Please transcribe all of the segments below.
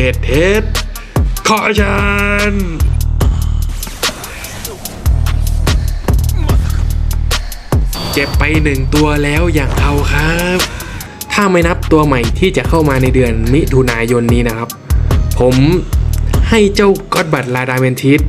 กตเทสขอฉันเก็บไปหนึ่งตัวแล้วอย่างเอาครับ ถ้าไม่นับตัวใหม่ที่จะเข้ามาในเดือนมิถุนายนนี้นะครับ ผมให้เจ้าก็อดบัตลาดาเมนทิส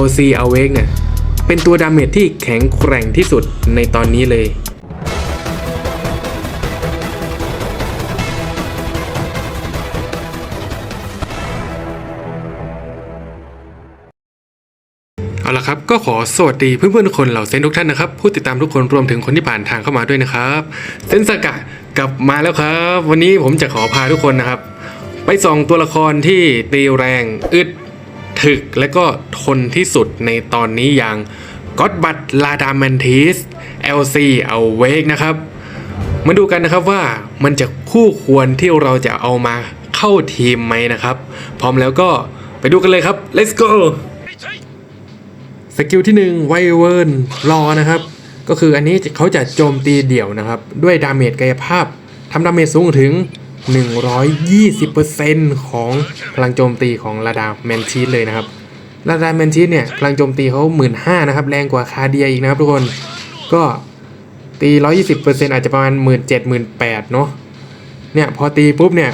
LC Awake เนี่ยเป็นตัวดาเมจที่แข็งแกร่งที่สุดในตอนนี้เลย เอาละครับก็ขอสวัสดีเพื่อนๆทุกคนเหล่าเซนทุกท่านนะครับผู้ติดตามทุกคนรวมถึงคนที่ผ่านทางเข้ามาด้วยนะครับเซนสกะกลับมาแล้วครับ วันนี้ผมจะขอพาทุกคนนะครับ ไปส่องตัวละครที่ตีแรงอึดถึกและก็ทนที่สุดในตอนนี้อย่างก็อดบัตลาดามันทิส LC เอาเวกนะครับมาดูกันนะครับว่ามันจะคู่ควรที่เราจะเอามาเข้าทีมไหมนะครับ พร้อมแล้วก็ไปดูกันเลยครับ let's go สกิลที่1ไวเวิร์นรอนะครับ ก็คืออันนี้เขาจะโจมตีเดี่ยวนะครับ ด้วยดาเมจกายภาพทำดาเมจสูงถึง 120%ของพลังโจมตีของลาดาแมนชีสเลยนะครับลาดาแมนชีสเนี่ยพลังโจมตีเขา15,000นะครับแรงกว่าคาเดียอีกนะครับทุกคนก็ตี 120%อาจจะประมาณ 17,000 18,000เนาะเนี่ยพอตีปุ๊บเนี่ย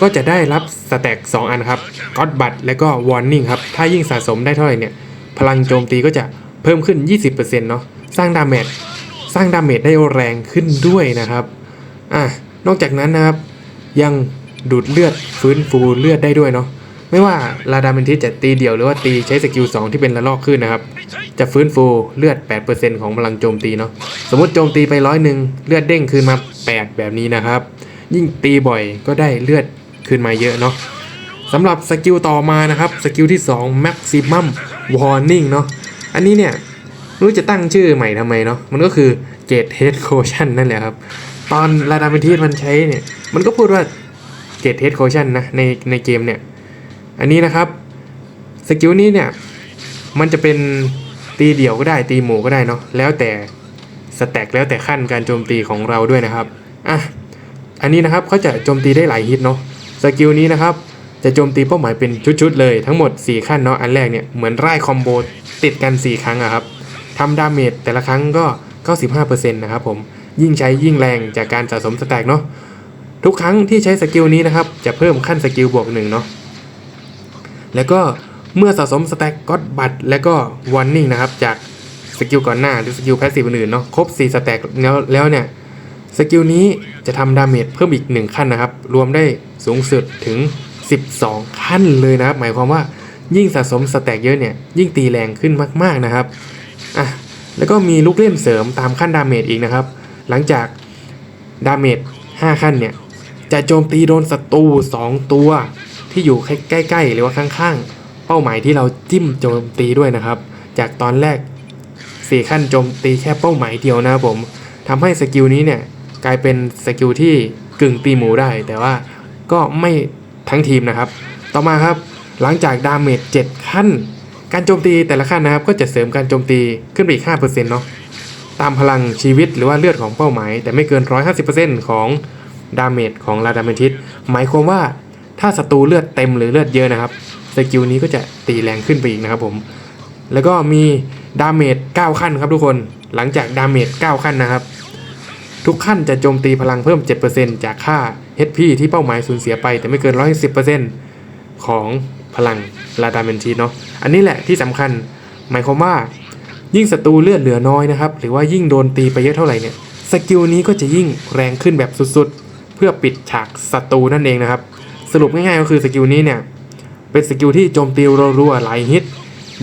ก็จะได้รับสแต็ก2อันครับก็อดบัตและก็วอร์นิ่งครับถ้ายิ่งสะสมได้เท่าไหร่เนี่ย พลังโจมตีก็จะเพิ่มขึ้น 20%เนาะสร้างดาเมจสร้างดาเมจได้แรงขึ้นด้วยนะครับอะนอกจากนั้นนะครับยังดูดเลือดฟื้นฟูเลือดได้ด้วยเนาะไม่ว่าลาดาเมนทิสจะตีเดี่ยวหรือว่าตีใช้สกิล2ที่เป็นระลอกขึ้นนะครับ จะฟื้นฟูเลือด 8%ของพลังโจมตีเนาะสมมติโจมตีไปร้อยหนึ่งเลือดเด้งคืนมา 8 แบบนี้นะครับ ยิ่งตีบ่อยก็ได้เลือดคืนมาเยอะเนาะสำหรับสกิลต่อมานะครับ สกิลที่ 2 Maximum Warning เนาะอันนี้เนี่ยรู้จะตั้งชื่อใหม่ทำไมเนาะมันก็คือ Gate Head Caution นั่นแหละครับ ตอนลาดาเมนทีสมันใช้เนี่ย มันก็พูดว่า Gate Head Caution นะในในเกมเนี่ย อันนี้นะครับสกิลนี้เนี่ย มันจะเป็นตีเดี่ยวก็ได้ตีหมู่ก็ได้เนาะแล้วแต่สแต็กแล้วแต่ขั้นการโจมตีของเราด้วยนะครับอะอันนี้นะครับเขาจะโจมตีได้หลายฮิตเนาะสกิลนี้นะครับ จะโจมตีเป้าหมายเป็นชุดๆเลยทั้งหมด 4 ขั้นเนาะอันแรกเนี่ยเหมือนไล่คอมโบติดกัน 4 ครั้งอะครับทำดาเมจแต่ละครั้งก็ 95%นะครับผมยิ่งใช้ยิ่งแรงจากการสะสมสแต็กเนาะทุกครั้งที่ใช้สกิลนี้นะครับจะเพิ่มขั้นสกิลบวกหนึ่งเนาะแล้วก็เมื่อสะสมสแต็กก็อดบัตรแล้วก็วอร์นิ่งนะครับจากสกิลก่อนหน้าหรือสกิลแพสซีฟอื่นๆเนาะครบ 4 สแต็กแล้วแล้วเนี่ยสกิลนี้จะทำดาเมจเพิ่มอีก 1 ขั้นนะครับ รวมได้สูงสุดถึง 12 ขั้นเลยนะครับ หมายความว่ายิ่งสะสมสแต็กเยอะเนี่ยยิ่งตีแรงขึ้นมาก ๆนะครับอะแล้วก็มีลูกเล่นเสริมตามขั้นดาเมจอีกนะครับ หลังจากดาเมจ5ขั้นเนี่ยจะโจมตีโดนศัตรู2 ตัว ที่อยู่ใกล้ๆหรือว่าข้างๆ เป้าหมายที่เราจิ้มโจมตีด้วยนะครับ จากตอนแรก 4 ขั้นโจมตีแค่เป้าหมายเดียวนะครับผมทำให้สกิลนี้เนี่ยกลายเป็นสกิลที่กึ่งตีหมูได้ แต่ว่าก็ไม่ ทั้งทีมนะครับ ต่อมาครับหลังจากดาเมจ7ขั้น การโจมตีแต่ละขั้นนะครับ ก็จะเสริมการโจมตีขึ้นไปอีก5%เนาะตามพลังชีวิตหรือว่าเลือดของเป้าหมาย แต่ไม่เกิน 150%ของดาเมจของลาดาเมทิสหมายความว่าถ้าศัตรูเลือดเต็มหรือเลือดเยอะนะครับสกิลนี้ก็จะตีแรงขึ้นไปอีกนะครับผม แล้วก็มีดาเมจ9ขั้นครับทุกคน หลังจากดาเมจ9ขั้นนะครับ ทุกขั้นจะโจมตีพลังเพิ่ม 7%จากค่า HP ที่เป้าหมายสูญเสียไปแต่ไม่เกิน 110%ของพลังลาดาเมนชีเนาะอันนี้แหละที่สำคัญหมายความว่า ยิ่งศัตรูเลือดเหลือน้อยนะครับ หรือว่ายิ่งโดนตีไปเยอะเท่าไหร่เนี่ยสกิลนี้ก็จะยิ่งแรงขึ้นแบบสุดๆ เพื่อปิดฉากศัตรูนั่นเองนะครับ สรุปง่ายๆก็คือสกิลนี้เนี่ยเป็นสกิลที่โจมตีรัวๆหลายฮิต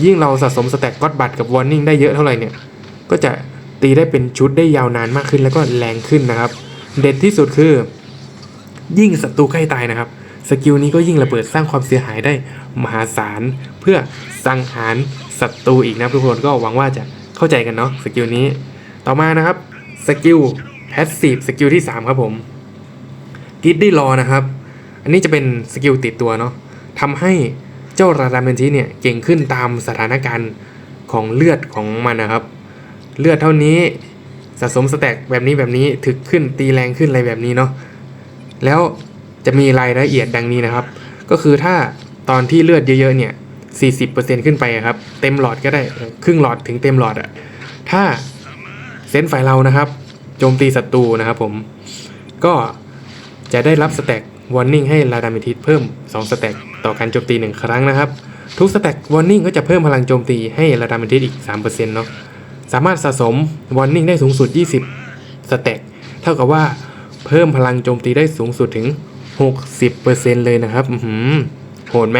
ยิ่งเราสะสมสแต็กก็อดบัตกับวอร์นิ่งได้เยอะเท่าไหร่เนี่ยก็จะ ตีได้เป็นชุดได้ยาวนานมากขึ้นแล้วก็แรงขึ้นนะครับ เด็ดที่สุดคือ ยิ่งศัตรูใกล้ตายนะครับสกิลนี้ก็ยิ่งระเบิดสร้างความเสียหายได้มหาศาลเพื่อสังหารศัตรูอีกนะทุกคนก็หวังว่าจะเข้าใจกันเนาะสกิลนี้ ต่อมานะครับสกิลแพสซีฟสกิลที่ 3 ครับผมกิดดี้รอนะครับ อันนี้จะเป็นสกิลติดตัวเนาะทำให้เจ้าราดาเมนทีเนี่ยเก่งขึ้นตามสถานการณ์ของเลือดของมันนะครับ เลือดเท่านี้สะสมสแต็กแบบนี้แบบนี้ถึกขึ้นตีแรงขึ้นอะไรแบบนี้เนาะแล้วจะมีรายละเอียดดังนี้นะครับ ก็คือถ้าตอนที่เลือดเยอะๆเนี่ย 40%ขึ้นไปครับ เต็มหลอดก็ได้ครึ่งหลอดถึงเต็มหลอดอะถ้าเซนฝ่ายเรานะครับ โจมตีศัตรูนะครับผม ก็จะได้รับสแต็กวอร์นิ่งให้ลาดามิทิสเพิ่ม2สแต็กต่อการโจมตี 1 ครั้งนะครับ ทุกสแต็กวอร์นิ่งก็จะเพิ่มพลังโจมตีให้ลาดามิทิสอีก 3%เนาะ สามารถสะสมวอร์นิ่งได้สูงสุด 20สแต็กเท่ากับว่าเพิ่มพลังโจมตีได้สูงสุดถึง 60%เลยนะครับหโหดไหม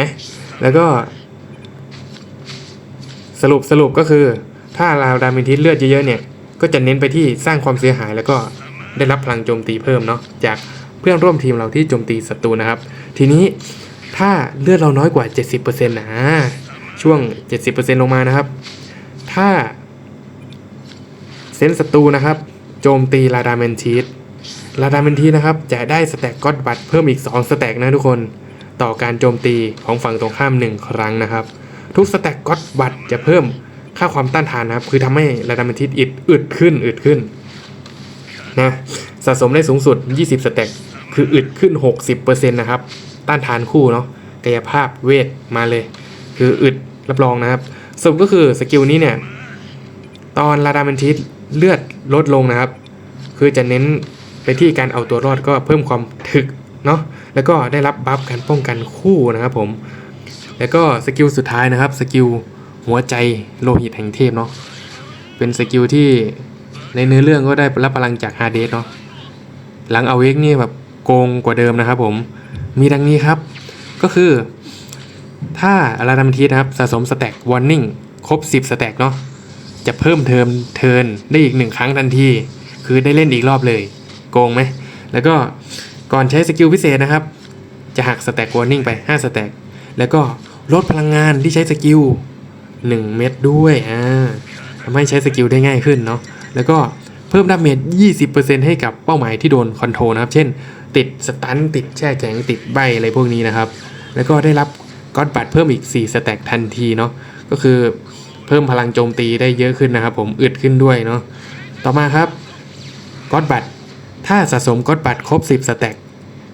แล้วก็ สรุปสรุปก็คือ ถ้าลาดามินทิสเลือดเยอะๆเนี่ย ก็จะเน้นไปที่สร้างความเสียหายแล้วก็ได้รับพลังโจมตีเพิ่มเนาะจากเพื่อนร่วมทีมเราที่โจมตีศัตรูนะครับ ทีนี้ถ้าเลือดเราน้อยกว่า 70%นะช่วง 70%ลงมานะครับ ถ้า เซนส์ศัตรูนะครับ โจมตีลาดาเมนชีสลาดาเมนชีนะครับ จะได้สแต็กก็อดบัตเพิ่มอีก 2 สแต็กนะทุกคน ต่อการโจมตีของฝั่งตรงข้าม 1 ครั้งนะครับ ทุกสแต็กก็อดบัตจะเพิ่มค่าความต้านทานนะครับ คือทำให้ลาดาเมนชีสอึดอึดขึ้นอึดขึ้นนะสะสมได้สูงสุด 20 สแต็กคืออึดขึ้น 60%นะครับ ต้านทานคู่เนาะกายภาพเวทมาเลย คืออึดรับรองนะครับสรุปก็คือสกิลนี้เนี่ย ตอนลาดาเมนทิส เลือดลดลงนะครับ คือจะเน้นไปที่การเอาตัวรอดก็เพิ่มความถึกเนาะแล้วก็ได้รับบัฟการป้องกันคู่นะครับผม แล้วก็สกิลสุดท้ายนะครับสกิลหัวใจโลหิตแห่งเทพเนาะเป็นสกิลที่ในเนื้อเรื่องก็ได้รับพลังจากฮาเดสเนาะหลังเอาเวกนี่แบบโกงกว่าเดิมนะครับผมมีดังนี้ครับ ก็คือ ถ้าลาดาเมทิสนะครับสะสมสแต็กวอร์นิ่งครบ 10 สแต็กเนาะ จะเพิ่มเทอมเทิร์นได้อีกหนึ่งครั้งทันที คือได้เล่นอีกรอบเลย โกงไหม แล้วก็ก่อนใช้สกิลพิเศษนะครับ จะหักสแต็กวอร์นิ่งไป 5 สแต็ก แล้วก็ลดพลังงานที่ใช้สกิล 1 เม็ดด้วยอ่าทำให้ใช้สกิลได้ง่ายขึ้นเนาะ แล้วก็เพิ่มดาเมจ 20%ให้กับเป้าหมายที่โดนคอนโทรลนะครับ เช่น ติดสตัน ติดแช่แข็ง ติดใบอะไรพวกนี้นะครับ แล้วก็ได้รับก็อดบัตเพิ่มอีก 4 สแต็กทันทีเนาะ ก็คือ เพิ่มพลังโจมตีได้เยอะขึ้นนะครับ ผมอึดขึ้นด้วยเนาะต่อมาครับก็อดบัตถ้าสะสมก็อดบัตครบ 10 สแต็ก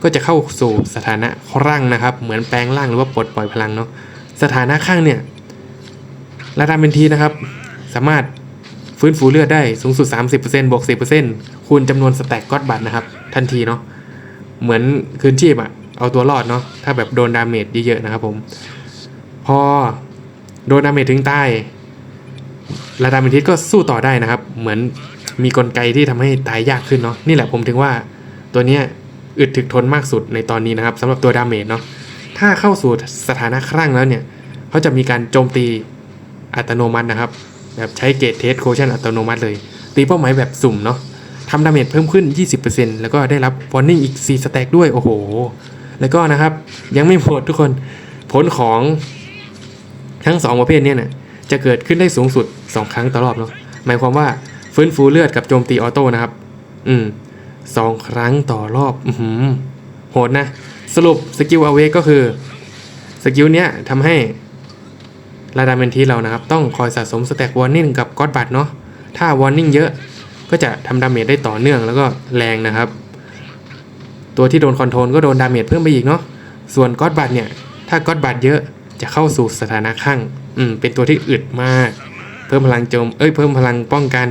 ก็จะเข้าสู่สถานะรั่งนะครับ เหมือนแปลงร่างหรือว่าปลดปล่อยพลังเนาะสถานะข้างเนี่ยระดับเป็นทีนะครับ สามารถฟื้นฟูเลือดได้สูงสุด 30%บวก 10%คูณจำนวนสแต็กก็อดบัตนะครับ ทันทีเนาะเหมือนคืนชีพอะเอาตัวรอดเนาะถ้าแบบโดนดาเมจเยอะๆนะครับผม พอโดนดาเมจถึงใต้ ลาดาเมทิสก็สู้ต่อได้นะครับ เหมือนมีกลไกที่ทำให้ตายยากขึ้นเนาะนี่แหละผมถึงว่าตัวเนี้ยอึดถึกทนมากสุดในตอนนี้นะครับสำหรับตัวดาเมจเนาะถ้าเข้าสู่สถานะครั่งแล้วเนี่ยเขาจะมีการโจมตีอัตโนมัตินะครับแบบใช้เกตเทสโคชั่นอัตโนมัติเลย ตีเป้าหมายแบบสุ่มเนาะทำดาเมจเพิ่มขึ้น 20%แล้วก็ได้รับวอร์นิ่งอีก 4 สแต็กด้วย โอ้โห แล้วก็นะครับ ยังไม่หมดทุกคน ผลของทั้ง 2 ประเภทเนี้นะ จะเกิดขึ้นได้สูงสุด 2 ครั้งต่อรอบเนาะหมายความว่าฟื้นฟูเลือดกับโจมตีออโต้นะครับ อืมสองครั้งต่อรอบ อือหือโหดนะ สรุปสกิลอเวกก็คือสกิลเนี้ยทำให้ระดับเมนทีเรานะครับ ต้องคอยสะสมสแต็กวอร์นิ่งกับก็อดบัตเนาะถ้าวอร์นิ่งเยอะก็จะทำดาเมจได้ต่อเนื่องแล้วก็แรงนะครับ ตัวที่โดนคอนโทรลก็โดนดาเมจเพิ่มไปอีกเนาะส่วนก็อดบัตเนี่ย ถ้าก็อดบัตเยอะ จะเข้าสู่สถานะข้างอืมเป็นตัวที่อึดมาก เพิ่มพลังโจม เอ้ยเพิ่มพลังป้องกัน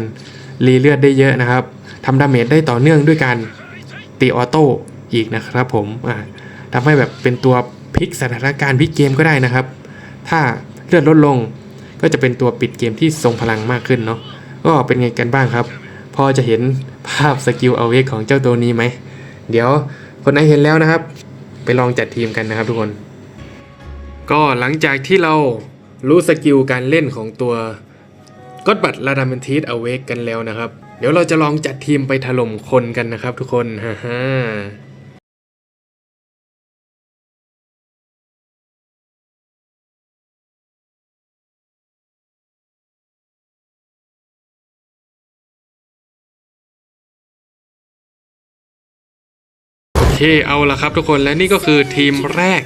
รีเลือดได้เยอะนะครับทำดาเมจได้ต่อเนื่องด้วยการตีออโต้อีกนะครับผมอ่าทำให้แบบเป็นตัวพลิกสถานการณ์พลิกเกมก็ได้นะครับ ถ้าเลือดลดลง ก็จะเป็นตัวปิดเกมที่ทรงพลังมากขึ้นเนาะก็เป็นไงกันบ้างครับ พอจะเห็นภาพสกิลเอาเวกของเจ้าตัวนี้ไหม เดี๋ยวคนไหนเห็นแล้วนะครับ ไปลองจัดทีมกันนะครับทุกคน ก็หลังจากที่เรารู้สกิลการเล่นของตัวก็บัตลาดามันทีสเอเวกกันแล้วนะครับ เดี๋ยวเราจะลองจัดทีมไปถล่มคนกันนะครับทุกคนฮ่าฮ่าโอเคเอาละครับทุกคนและนี่ก็คือทีมแรก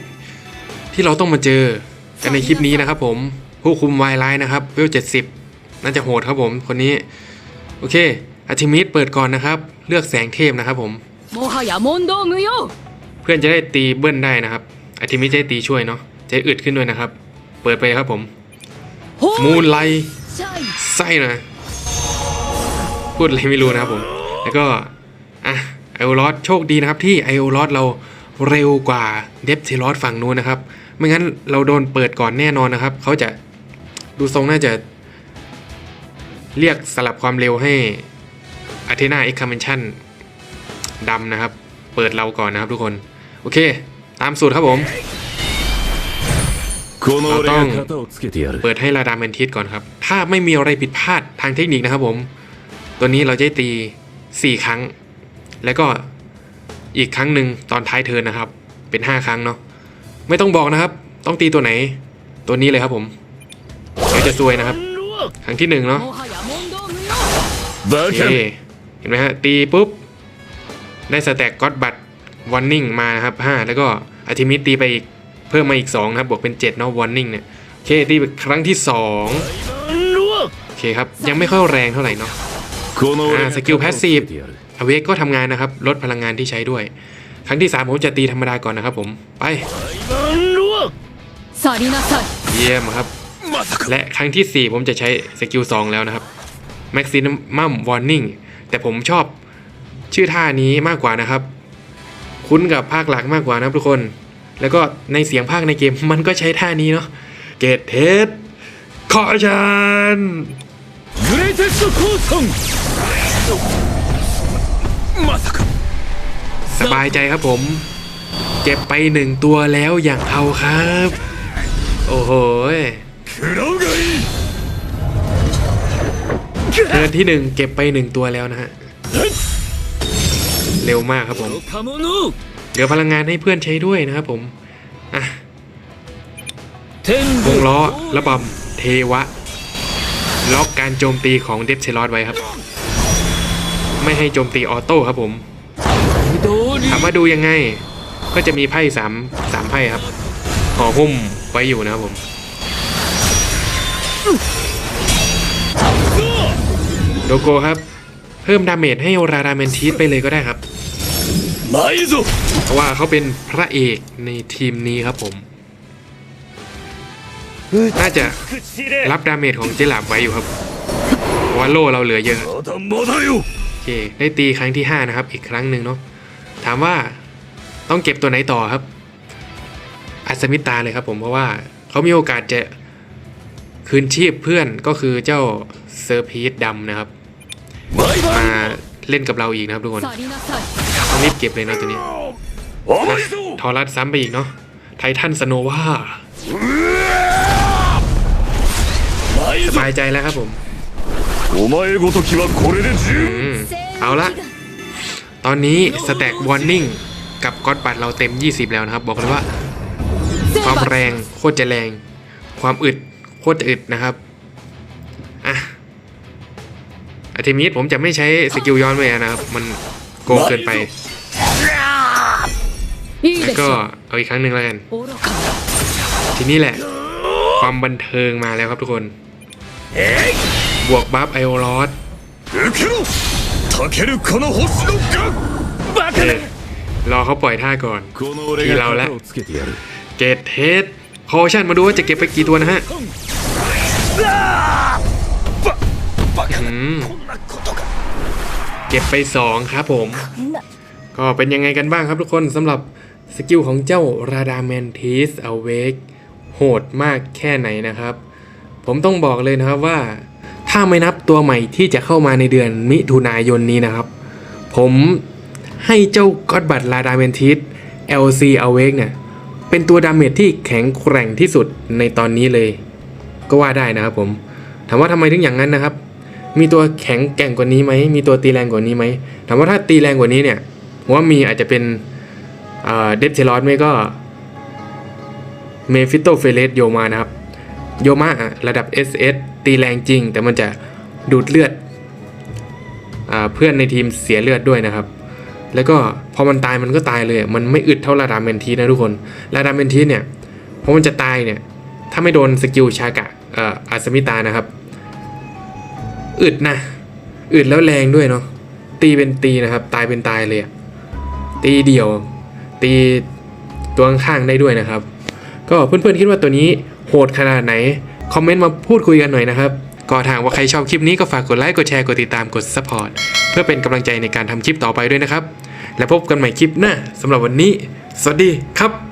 ที่เราต้องมาเจอกันในคลิปนี้นะครับผมผู้คุมวายไลน์นะครับเวลเจ็ดสิบน่าจะโหดครับผมคนนี้ โอเคอาทิมิตเปิดก่อนนะครับ เลือกแสงเทพนะครับผมโมฮายามอนโดงโยเพื่อนจะได้ตีเบิ้ลได้นะครับอาทิมิตจะได้ตีช่วยเนาะจะอึดขึ้นด้วยนะครับ เปิดไปครับผมมูนไลไส้นะพูดอะไรไม่รู้นะครับผม แล้วก็อะไอโอรอสโชคดีนะครับที่ไอโอรอสเราเร็วกว่าเดฟเทรอสฝั่งนู้นนะครับ ไม่งั้นเราโดนเปิดก่อนแน่นอนนะครับ เขาจะดูทรงน่าจะ เรียกสลับความเร็วให้อาเทนาเอ็กคาเมนชั่นดำนะครับ เปิดเราก่อนนะครับทุกคน โอเค ตามสูตรครับผมเราต้องเปิดให้ลาดาเมนทิสก่อนครับ ถ้าไม่มีอะไรผิดพลาดทางเทคนิคนะครับผม ตัวนี้เราจะตี 4 ครั้ง แล้วก็อีกครั้งหนึ่งตอนท้ายเทินนะครับ เป็น 5 ครั้งเนาะ ไม่ต้องบอกนะครับ ต้องตีตัวไหน ตัวนี้เลยครับผมเดี๋ยวจะซวยนะครับ ครั้งที่หนึ่งเนาะเคเห็นไหมฮะ ตีปุ๊บ ได้สแต็กก็อดบัตวอร์นิ่งมานะครับ 5 แล้วก็อาทิมิตตีไปอีก เพิ่มมาอีก 2 นะครับ บวกเป็น 7 เนาะวอร์นิ่งเนี่ยเคตีไปครั้งที่ 2 โอเคครับ ยังไม่ค่อยแรงเท่าไหร่เนาะสกิลแพสซีฟอเวกก็ทำงานนะครับ ลดพลังงานที่ใช้ด้วย ครั้งที่ 3 ผมจะตีธรรมดาก่อนนะครับผม ไป 去りなさい เยี่ยมครับ まさか และครั้งที่ 4 ผมจะใช้สกิล 2 แล้วนะครับ Maximum Warning แต่ผมชอบชื่อท่านี้มากกว่านะครับ คุ้นกับภาคหลักมากกว่านะครับทุกคน แล้วก็ในเสียงภาคในเกมมันก็ใช้ท่านี้เนาะ เกตเทสขอชัน グレイテストコーソンまさか บายใจครับผม เจ็บไปหนึ่งตัวแล้วอย่างเอาครับ โอ้โหเทินที่หนึ่งเก็บไปหนึ่งตัวแล้วนะฮะ เร็วมากครับผม เดี๋ยวพลังงานให้เพื่อนใช้ด้วยนะครับผมอะวงล้อระบำเทวะ ล็อกการโจมตีของเดฟเชลอดไว้ครับ ไม่ให้โจมตีออโต้ครับผม ถามว่าดูยังไง ก็จะมีไพ่สามสามไพ่ครับห่อหุ้มไว้อยู่นะครับผมโดโกครับ เพิ่มดาเมจให้โอราดาเมนทีสไปเลยก็ได้ครับไม่สุเพราะว่าเขาเป็นพระเอกในทีมนี้ครับผมน่าจะรับดาเมจของเจลาบไว้อยู่ครับว่าโล่เราเหลือเยอะโอเคได้ตีครั้งที่ 5 นะครับ อีกครั้งหนึ่งเนาะ ถามว่าต้องเก็บตัวไหนต่อครับ อัศมิตาเลยครับผมเพราะว่าเขามีโอกาสจะคืนชีพเพื่อนก็คือเจ้าเซอร์พีสดำนะครับ มาเล่นกับเราอีกนะครับทุกคนต้องรีบเก็บเลยนะตัวนี้ทอรัสซ้ำไปอีกเนาะไททันสโนวาสบายใจแล้วครับผมเอาละ ตอนนี้สแต็กวอร์นิ่งกับก็อดบัตเราเต็ม 20 แล้วนะครับ บอกเลยว่า ความแรงโคตรจะแรง ความอึดโคตรจะอึดนะครับอะอาทิมิสผมจะไม่ใช้สกิลย้อนไปนะครับ มันโกงเกินไปแล้วก็เอาอีกครั้งหนึ่งแล้วกัน ทีนี้แหละ ความบันเทิงมาแล้วครับทุกคน บวกบัฟไอโอรอส たけるこの星のガンバ เออรอเขาปล่อยท่าก่อน この俺が型をつけてやる เกตเทสคอชั่นมาดูว่าจะเก็บไปกี่ตัวนะฮะ バカ อืม こんなことが เก็บไป 2 ครับผม ก็เป็นยังไงกันบ้างครับทุกคนสำหรับสกิลของเจ้าราดาแมนทิสอเวกโหดมากแค่ไหนนะครับ ผมต้องบอกเลยนะครับว่า ถ้าไม่นับตัวใหม่ที่จะเข้ามาในเดือนมิถุนายนนี้นะครับ ผมให้เจ้าก็อดบัตราดาเมนทิส LC Awake เนี่ย เป็นตัวดาเมจที่แข็งแกร่งที่สุดในตอนนี้เลย ก็ว่าได้นะครับผม ถามว่าทำไมถึงอย่างนั้นนะครับ มีตัวแข็งแกร่งกว่านี้ไหม มีตัวตีแรงกว่านี้ไหม ถามว่าถ้าตีแรงกว่านี้เนี่ยผมว่ามีอาจจะเป็นเดฟเทลอสไม่ก็เมฟิโตเฟเลสโยมานะครับ โยมาระดับ SS ตีแรงจริง แต่มันจะดูดเลือดอเพื่อนในทีมเสียเลือดด้วยนะครับ แล้วก็พอมันตายมันก็ตายเลย มันไม่อึดเท่าระดับเมนทีนะทุกคนระดับเมนทีเนี่ยพอมันจะตายเนี่ยถ้าไม่โดนสกิลชากะอออาสมิตานะครับอึดนะอึดแล้วแรงด้วยเนาะตีเป็นตีนะครับ ตายเป็นตายเลยตีเดี่ยว ตีตัวข้างได้ด้วยนะครับ ก็เพื่อนๆคิดว่าตัวนี้โหดขนาดไหน คอมเมนต์มาพูดคุยกันหน่อยนะครับ ก็ทางว่าใครชอบคลิปนี้ก็ฝากกดไลค์ กดแชร์ กดติดตาม กดซัพพอร์ต เพื่อเป็นกำลังใจในการทำคลิปต่อไปด้วยนะครับ แล้วพบกันใหม่คลิปหน้าสำหรับวันนี้ สวัสดีครับ